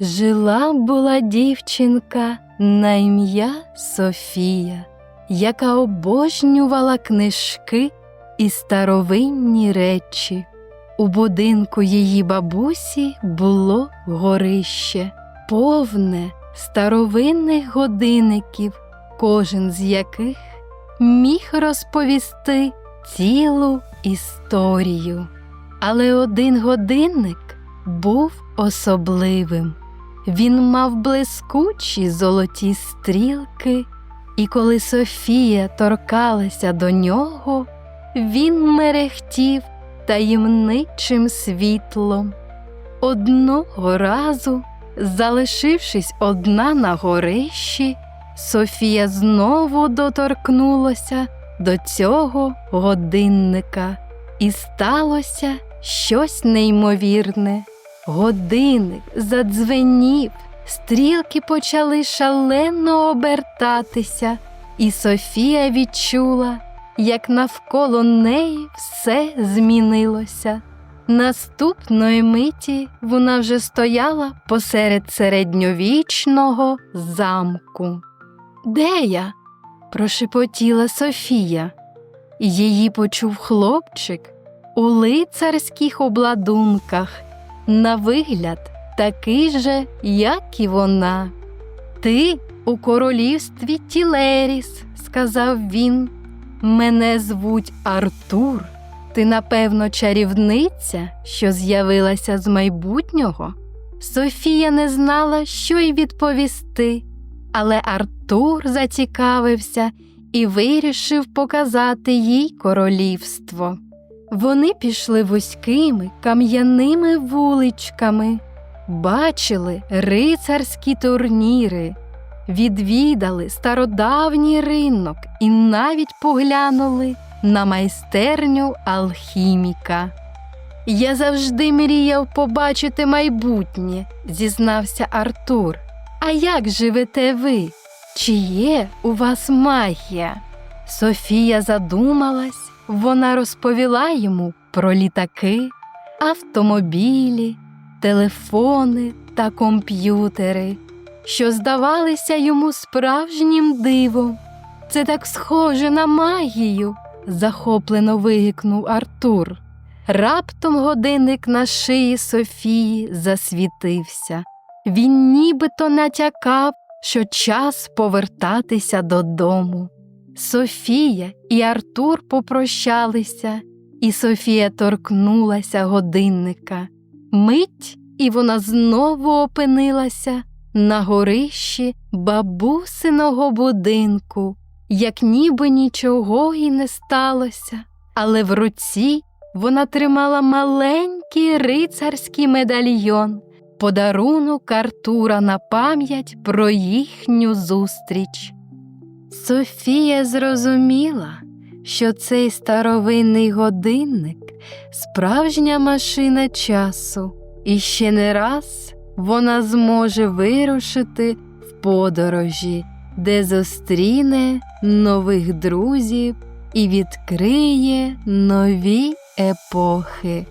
Жила була дівчинка на ім'я Софія, яка обожнювала книжки і старовинні речі. У будинку її бабусі було горище, повне старовинних годинників, кожен з яких міг розповісти цілу історію. Але один годинник був особливим. Він мав блискучі золоті стрілки, і коли Софія торкалася до нього, він мерехтів таємничим світлом. Одного разу, залишившись одна на горищі, Софія знову доторкнулася до цього годинника, і сталося щось неймовірне. Годинник задзвенів, стрілки почали шалено обертатися, і Софія відчула, як навколо неї все змінилося. Наступної миті вона вже стояла посеред середньовічного замку. Де я? прошепотіла Софія. Її почув хлопчик у лицарських обладунках, на вигляд такий же, як і вона. Ти у королівстві Тілеріс, сказав він. Мене звуть Артур. Ти, напевно, чарівниця, що з'явилася з майбутнього. Софія не знала, що й відповісти, але Артур зацікавився і вирішив показати їй королівство. Вони пішли вузькими кам'яними вуличками, бачили рицарські турніри, відвідали стародавній ринок і навіть поглянули на майстерню алхіміка. Я завжди мріяв побачити майбутнє, зізнався Артур. А як живете ви? Чи є у вас магія? Софія задумалась, вона розповіла йому про літаки, автомобілі, телефони та комп'ютери, що здавалися йому справжнім дивом. Це так схоже на магію, захоплено вигукнув Артур. Раптом годинник на шиї Софії засвітився. Він нібито натякав, що час повертатися додому. Софія і Артур попрощалися, і Софія торкнулася годинника. Мить, і вона знову опинилася на горищі бабусиного будинку, як ніби нічого й не сталося, але в руці вона тримала маленький рицарський медальйон, подарунок Артура на пам'ять про їхню зустріч. Софія зрозуміла, що цей старовинний годинник справжня машина часу, і ще не раз вона зможе вирушити в подорожі, де зустріне нових друзів і відкриє нові епохи.